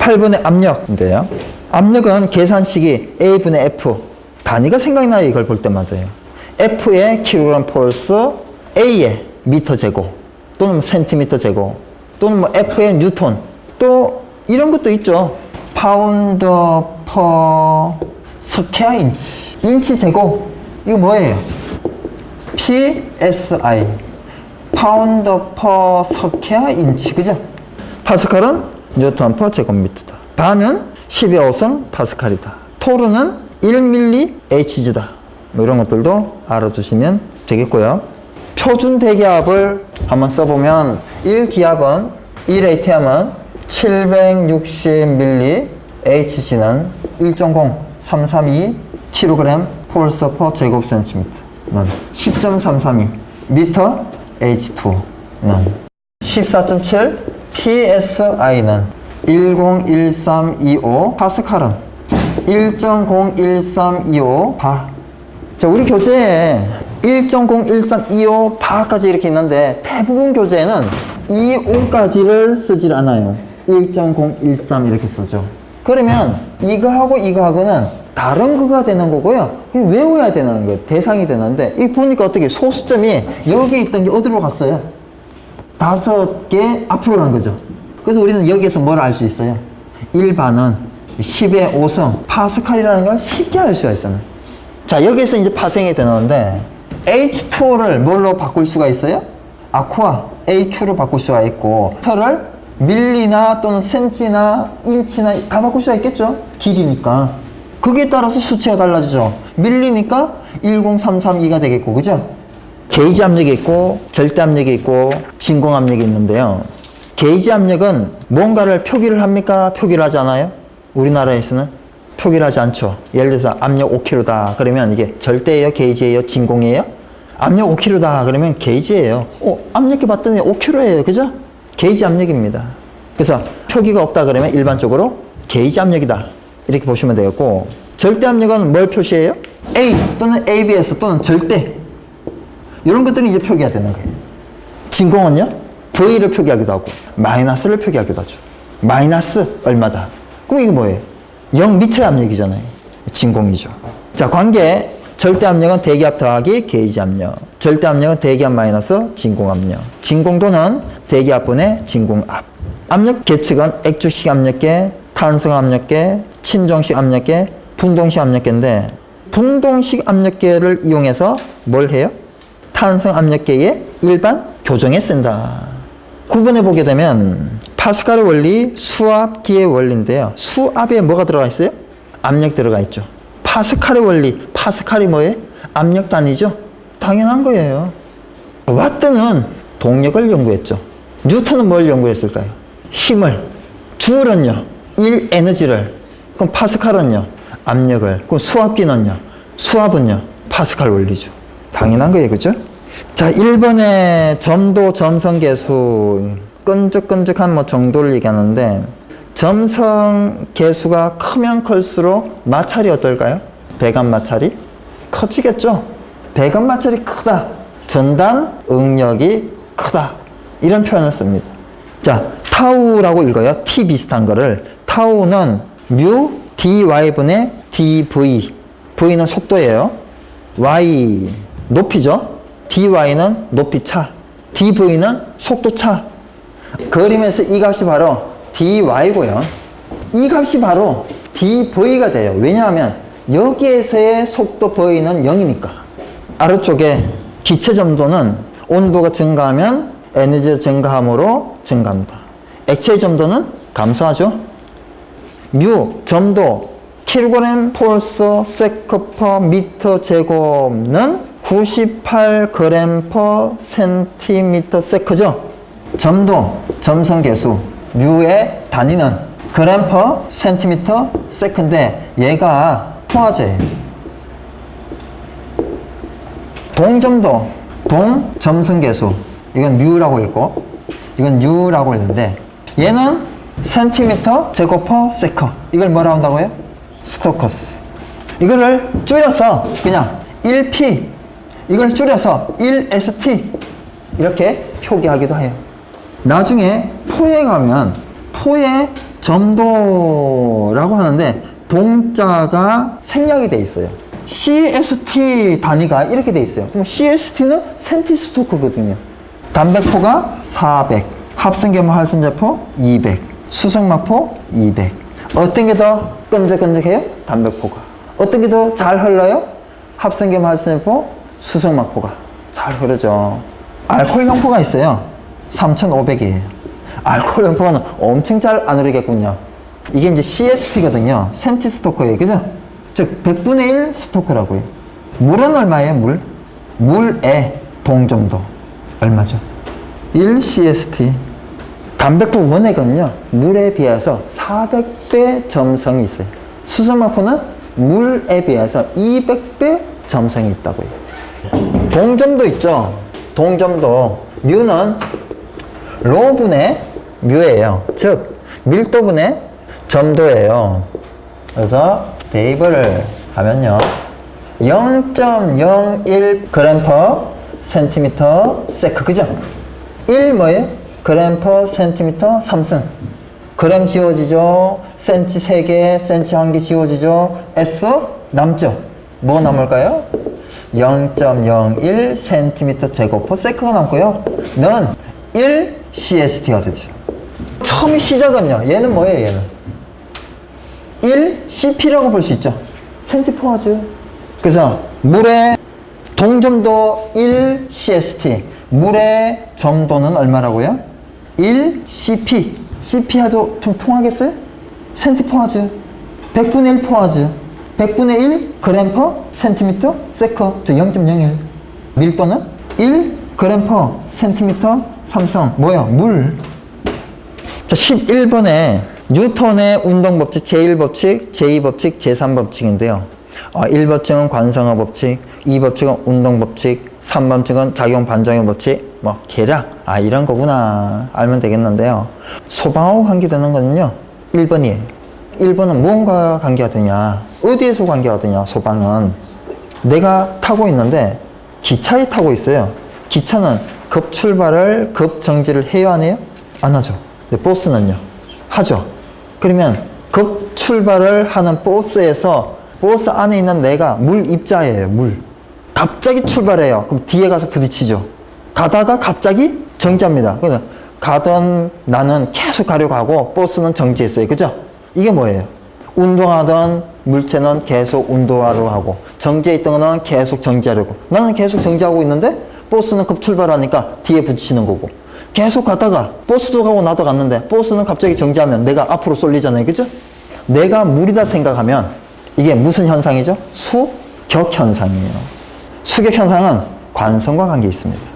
8분의 압력인데요. 압력은 계산식이 A분의 F. 단위가 생각나요. 이걸 볼 때마다요. F의 킬로그램 폴스, A의 미터 제곱, 또는 뭐 센티미터 제곱, 또는 뭐 F의 뉴턴, 또 이런 것도 있죠. 파운드 퍼 스퀘어 인치. 인치 제곱. 이거 뭐예요? PSI. 파운드 퍼 스퀘어 인치. 그죠? 파스칼은 뉴턴 퍼 제곱미터다. 반은 10의 5성 파스칼이다. 토르는 1밀리 Hg다. 뭐 이런 것들도 알아두시면 되겠고요. 표준 대기압을 한번 써보면 1기압은 1ATM은 760밀리 Hg는 1.0332 kg 폴스 퍼 제곱 센티미터 는 10.332 미터 H2는 14.7 PSI는 101325 파스칼은 1.01325 바. 자, 우리 교재에 1.01325 바까지 이렇게 있는데 대부분 교재에는 25까지를 쓰질 않아요. 1.013 이렇게 쓰죠. 그러면 이거하고 이거하고는 다른 거가 되는 거고요. 외워야 되는 거예요. 대상이 되는데 이 보니까 어떻게 소수점이 여기 있던 게 어디로 갔어요? 다섯 개 앞으로 간 거죠. 그래서 우리는 여기에서 뭘 알 수 있어요? 1반은 10의 5성 파스칼이라는 걸 쉽게 알 수가 있잖아요. 자, 여기에서 이제 파생이 되는데 H2O를 뭘로 바꿀 수가 있어요? 아쿠아 AQ로 바꿀 수가 있고 터를 밀리나 또는 센치나 인치나 다 바꿀 수가 있겠죠? 길이니까. 그게 따라서 수치가 달라지죠. 밀리니까 10332가 되겠고, 그죠? 게이지 압력이 있고 절대 압력이 있고 진공 압력이 있는데요. 게이지 압력은 뭔가를 표기를 합니까? 표기를 하지 않아요? 우리나라에서는 표기를 하지 않죠. 예를 들어서 압력 5kg다. 그러면 이게 절대예요? 게이지예요? 진공이에요? 압력 5kg다. 그러면 게이지예요. 어, 압력계 봤더니 5kg예요. 그죠? 게이지 압력입니다. 그래서 표기가 없다 그러면 일반적으로 게이지 압력이다. 이렇게 보시면 되겠고 절대 압력은 뭘 표시해요? A 또는 ABS 또는 절대 이런 것들이 이제 표기가 되는 거예요. 진공은요? V를 표기하기도 하고 마이너스를 표기하기도 하죠. 마이너스 얼마다. 그럼 이게 뭐예요? 0 미처의 압력이잖아요. 진공이죠. 자, 관계 절대 압력은 대기압 더하기 게이지 압력. 절대 압력은 대기압 마이너스 진공 압력. 진공도는 대기압 분의 진공압. 압력 계측은 액주식 압력계, 탄성 압력계, 친정식 압력계, 분동식 압력계인데 분동식 압력계를 이용해서 뭘 해요? 탄성 압력계의 일반 교정에 쓴다. 구분해 보게 되면 파스칼의 원리, 수압기의 원리인데요. 수압에 뭐가 들어가 있어요? 압력 들어가 있죠. 파스칼의 원리, 파스칼이 뭐예요? 압력 단위죠. 당연한 거예요. 와트는 동력을 연구했죠. 뉴턴은 뭘 연구했을까요? 힘을. 줄은요, 1 에너지를. 그럼 파스칼은요, 압력을. 그럼 수압기는요, 수압은요, 파스칼 원리죠. 당연한 거예요, 그죠? 자, 1번의 점도 점성계수. 끈적끈적한 뭐 정도를 얘기하는데, 점성계수가 크면 클수록 마찰이 어떨까요? 배관 마찰이? 커지겠죠? 배관 마찰이 크다. 전단 응력이 크다. 이런 표현을 씁니다. 자, 타우라고 읽어요. T 비슷한 거를. 타우는 뮤 dy분의 dv. v는 속도예요. y 높이죠. Dy는 높이 차. dv는 속도 차. 그림에서 이 값이 바로 dy고요. 이 값이 바로 dv가 돼요. 왜냐하면 여기에서의 속도 v는 0이니까. 아래쪽에 기체 점도는 온도가 증가하면 에너지 증가함으로 증가한다. 액체 점도는 감소하죠. 뮤 점도 킬로그램 폴스 세크 퍼 미터 제곱는 98g 퍼 센티미터 세크죠. 점도 점성 계수 뮤의 단위는 그램 퍼 센티미터 세크인데 얘가 포화제예요. 동점도 동점성계수 이건 뮤라고 읽고 이건 유라고 읽는데 얘는 센티미터 제곱 퍼 세커 이걸 뭐라고 한다고요? 스토커스 이거를 줄여서 그냥 1P 이걸 줄여서 1ST 이렇게 표기하기도 해요 나중에 포에 가면 포의 점도라고 하는데 동자가 생략이 돼 있어요. CST 단위가 이렇게 돼 있어요. 그럼 CST는 센티스토크거든요. 담배포가 400, 합성계모 할선제포 200, 수성마포 200. 어떤 게 더 끈적끈적해요? 담배포가. 어떤 게 더 잘 흘러요? 합성계모 할선제포, 수성마포가 잘 흐르죠. 알코올 형포가 있어요. 3,500이에요. 알코올 형포는 엄청 잘 안 흐르겠군요. 이게 이제 CST거든요. 센티 스토커예요. 그죠? 즉, 100분의 1 스토커라고요. 물은 얼마예요, 물? 물의 동정도. 얼마죠? 1 CST. 담배포 원액은요, 물에 비해서 400배 점성이 있어요. 수성마포는 물에 비해서 200배 점성이 있다고요. 동점도 있죠. 동점도. 뮤는 로분의 뮤예요. 즉, 밀도분의 점도예요. 그래서 대입을 하면요. 0.01 g 센티미터 세크. 그죠? 1 뭐예요? 그램 퍼 센티미터 3승. 그램 지워지죠. 센치 3개, 센치 1개 지워지죠. S 남죠. 뭐 남을까요? 0.01 센티미터 제곱 퍼 세크가 남고요. 는 1 CST가 되죠. 처음에 시작은요. 얘는 뭐예요, 얘는? 1 CP라고 볼 수 있죠. 센티포화즈. 그래서 물의 동점도 1 CST. 물의 점도는 얼마라고요? 1 CP. CP하도 좀 통하겠어요? 센티포화즈. 100분의 1 포화즈. 100분의 1 그램 퍼 센티미터. 즉 0.01. 밀도는 1 그램 퍼 센티미터 삼성. 뭐야? 물. 자, 11번에 뉴턴의 운동법칙 제1법칙, 제2법칙, 제3법칙인데요. 어, 1법칙은 관성화 법칙, 2법칙은 운동법칙, 3법칙은 작용 반작용 법칙, 뭐 계략, 아 이런 거구나 알면 되겠는데요. 소방하고 관계되는 거는요. 1번이에요. 1번은 무언가 관계가 되냐, 어디에서 관계가 되냐, 소방은. 내가 타고 있는데 기차에 타고 있어요. 기차는 급 출발을 급 정지를 해야 하네요? 안 하죠. 근데 버스는요? 하죠. 그러면 급 출발을 하는 버스에서 버스 안에 있는 내가 물 입자예요, 물. 갑자기 출발해요. 그럼 뒤에 가서 부딪히죠. 가다가 갑자기 정지합니다. 그러면 가던 나는 계속 가려고 하고 버스는 정지했어요. 그죠? 이게 뭐예요? 운동하던 물체는 계속 운동하려고 하고 정지해 있던 거는 계속 정지하려고 나는 계속 정지하고 있는데 버스는 급 출발하니까 뒤에 부딪히는 거고 계속 가다가 버스도 가고 나도 갔는데 버스는 갑자기 정지하면 내가 앞으로 쏠리잖아요. 그죠? 내가 물이다 생각하면 이게 무슨 현상이죠? 수격 현상이에요. 수격 현상은 관성과 관계 있습니다.